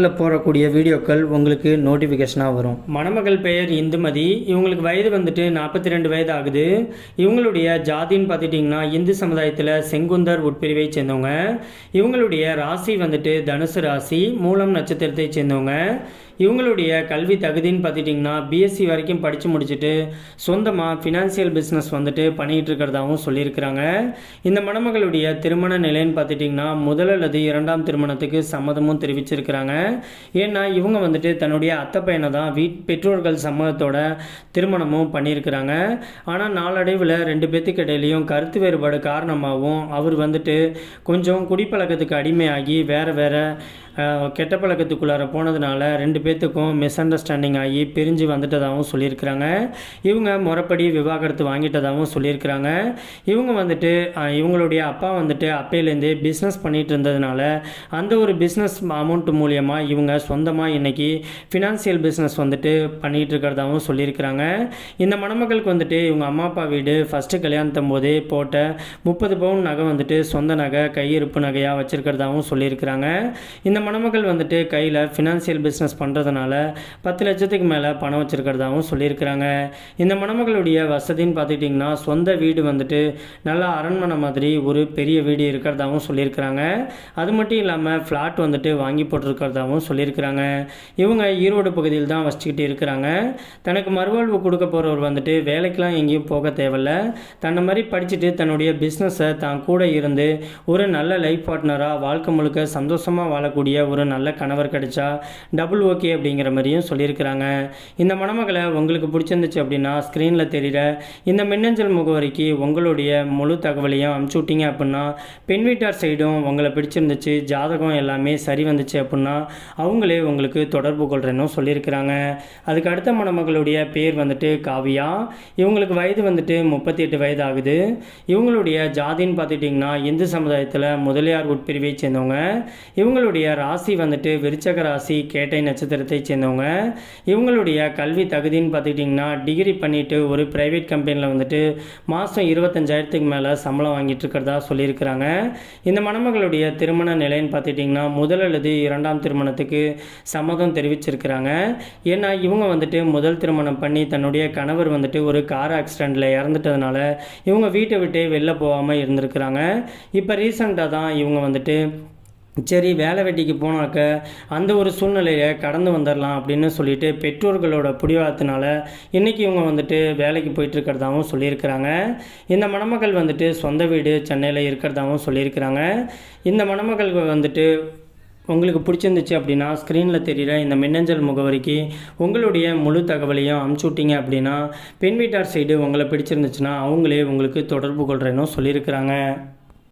சேனலில் போடக்கூடிய வீடியோக்கள் உங்களுக்கு நோட்டிஃபிகேஷனாக வரும். மணமகள் பெயர் இந்துமதி. இவங்களுக்கு வயது வந்துட்டு நாற்பத்தி ரெண்டு வயது ஆகுது இவங்களுடைய ஜாதின்னு பார்த்துட்டிங்கன்னா இந்து சமுதாயத்தில் செங்குந்தர் உட்பிரிவை சேர்ந்தவங்க. இவங்களுடைய ராசி வந்துட்டு தனுசு ராசி மூலம் நட்சத்திரத்தை சேர்ந்தவங்க. இவங்களுடைய கல்வி தகுதின்னு பார்த்துட்டிங்கன்னா பிஎஸ்சி வரைக்கும் படித்து முடிச்சுட்டு சொந்தமாக ஃபினான்சியல் பிஸ்னஸ் வந்துட்டு பண்ணிகிட்டு இருக்கிறதாகவும் சொல்லியிருக்கிறாங்க. இந்த மணமகளுடைய திருமண நிலைன்னு பார்த்துட்டிங்கன்னா முதல் அல்லது இரண்டாம் திருமணத்துக்கு சம்மதமும் தெரிவிச்சிருக்கிறாங்க. ஏன்னா இவங்க வந்துட்டு தன்னுடைய அத்தை பையனை தான் வீட் பெற்றோர்கள் சம்மதத்தோட திருமணமும் பண்ணியிருக்கிறாங்க. ஆனால் நாளடைவில் ரெண்டு பேத்துக்கு இடையிலையும் கருத்து வேறுபாடு காரணமாகவும் அவர் வந்துட்டு கொஞ்சம் குடிப்பழக்கத்துக்கு அடிமையாகி வேறு வேறு கெட்ட பழக்கத்துக்குள்ளார போனதுனால ரெண்டு பேர்த்துக்கும் மிஸ் அண்டர்ஸ்டாண்டிங் ஆகி பிரிஞ்சு வந்துட்டதாகவும் சொல்லியிருக்கிறாங்க. இவங்க முறைப்படி விவாகரத்து வாங்கிட்டதாகவும் சொல்லியிருக்கிறாங்க. இவங்க வந்துட்டு இவங்களுடைய அப்பா வந்துட்டு அப்பையிலேருந்தே பிஸ்னஸ் பண்ணிட்டு இருந்ததுனால அந்த ஒரு பிஸ்னஸ் அமௌண்ட் மூலியமாக இவங்க சொந்தமாக இன்னைக்கு ஃபினான்சியல் பிஸ்னஸ் வந்துட்டு பண்ணிகிட்டு இருக்கிறதாகவும் சொல்லியிருக்கிறாங்க. இந்த மணமகளுக்கு வந்துட்டு இவங்க அம்மா அப்பா வீடு ஃபஸ்ட்டு கல்யாணத்தும் போதே போட்ட முப்பது பவுன் நகை வந்துட்டு சொந்த நகை கையிருப்பு நகையாக வச்சுருக்கிறதாகவும் சொல்லியிருக்கிறாங்க. இந்த மணமகள் வந்துட்டு கையில் ஃபினான்சியல் பிஸ்னஸ் பண்ணுறதுனால பத்து லட்சத்துக்கு மேலே பணம் வச்சுருக்கிறதாகவும் சொல்லியிருக்கிறாங்க. இந்த மணமகளுடைய வசதின்னு பார்த்துக்கிட்டிங்கன்னா சொந்த வீடு வந்துட்டு நல்லா அரண்மனை மாதிரி ஒரு பெரிய வீடு இருக்கிறதாகவும் சொல்லியிருக்கிறாங்க. அது மட்டும் இல்லாமல் ஃப்ளாட் வந்துட்டு வாங்கி போட்டிருக்கிறதாகவும் சொல்லியிருக்கிறாங்க. இவங்க ஈரோடு பகுதியில் தான் வச்சுக்கிட்டு இருக்கிறாங்க. தனக்கு மறுவாழ்வு கொடுக்க போகிறவர் வந்துட்டு வேலைக்கெலாம் எங்கேயும் போக தேவையில்ல. தன்னை மாதிரி படிச்சுட்டு தன்னுடைய பிஸ்னஸை தான் கூட இருந்து ஒரு நல்ல லைஃப் பார்ட்னராக வாழ்க்கை முழுக்க சந்தோஷமாக வாழக்கூடிய ஒரு நல்ல கணவர் கிடைச்சா டபுள் ஓகே அப்படிங்கிற மாதிரியும் சொல்லியிருக்கிறாங்க. இந்த மணமகளை உங்களுக்கு பிடிச்சிருந்துச்சு அப்படின்னா ஸ்க்ரீனில் தெரிகிற இந்த மின்னஞ்சல் முகவரிக்கு உங்களுடைய முழு தகவலையும் அமுச்சு விட்டீங்க அப்படின்னா பெண் வீட்டார் சைடும் உங்களை பிடிச்சிருந்துச்சு ஜாதகம் எல்லாமே சரி வந்துச்சு அப்படின்னா அவங்களே உங்களுக்கு தொடர்பு கொள்கிறேன்னு சொல்லியிருக்கிறாங்க. அதுக்கு அடுத்த மணமகளுடைய பேர் வந்துட்டு காவியா. இவங்களுக்கு வயது வந்துட்டு முப்பத்தி எட்டு வயது ஆகுது இவங்களுடைய ஜாதின்னு பார்த்துட்டிங்கன்னா இந்து சமுதாயத்தில் முதலியார் உட்பிரிவை சேர்ந்தவங்க. இவங்களுடைய ராசி வந்துட்டு விருச்சக ராசி கேட்டை நட்சத்திரத்தை சேர்ந்தவங்க. இவங்களுடைய கல்வி தகுதின்னு பார்த்துக்கிட்டிங்கன்னா டிகிரி பண்ணிட்டு ஒரு ப்ரைவேட் கம்பெனியில் வந்துட்டு மாதம் இருபத்தஞ்சாயிரத்துக்கு மேலே சம்பளம் வாங்கிட்டு இருக்கிறதா சொல்லியிருக்கிறாங்க. இந்த மணமகளுடைய திருமண நிலைன்னு பார்த்துக்கிட்டிங்கன்னா முதல் அல்லது இரண்டாம் திருமணத்துக்கு சம்மதம் தெரிவிச்சிருக்கிறாங்க. ஏன்னா இவங்க வந்துட்டு முதல் திருமணம் பண்ணி தன்னுடைய கணவர் வந்துட்டு ஒரு கார் ஆக்சிடெண்ட்டில் இறந்துட்டதுனால இவங்க வீட்டை விட்டு வெளில போகாமல் இருந்திருக்கிறாங்க. இப்போ ரீசண்டாக தான் இவங்க வந்துட்டு சரி வேலை வெட்டிக்கு போனாக்க அந்த ஒரு சூழ்நிலையை கடந்து வந்துடலாம் அப்படின்னு சொல்லிட்டு பெற்றோர்களோட பிடிவாதத்தினால இன்றைக்கி இவங்க வந்துட்டு வேலைக்கு போயிட்டுருக்கிறதாகவும் சொல்லியிருக்கிறாங்க. இந்த மணமகள் வந்துட்டு சொந்த வீடு சென்னையில் இருக்கிறதாகவும் சொல்லியிருக்கிறாங்க. இந்த மணமகள் வந்துட்டு உங்களுக்கு பிடிச்சிருந்துச்சு அப்படின்னா ஸ்க்ரீனில் தெரிகிற இந்த மின்னஞ்சல் முகவரிக்கு உங்களுடைய முழு தகவலையும் அமுச்சு விட்டீங்க அப்படின்னா பெண் வீட்டார் சைடு உங்களை பிடிச்சிருந்துச்சுன்னா அவங்களே உங்களுக்கு தொடர்பு கொள்கிறேன்னு சொல்லியிருக்கிறாங்க.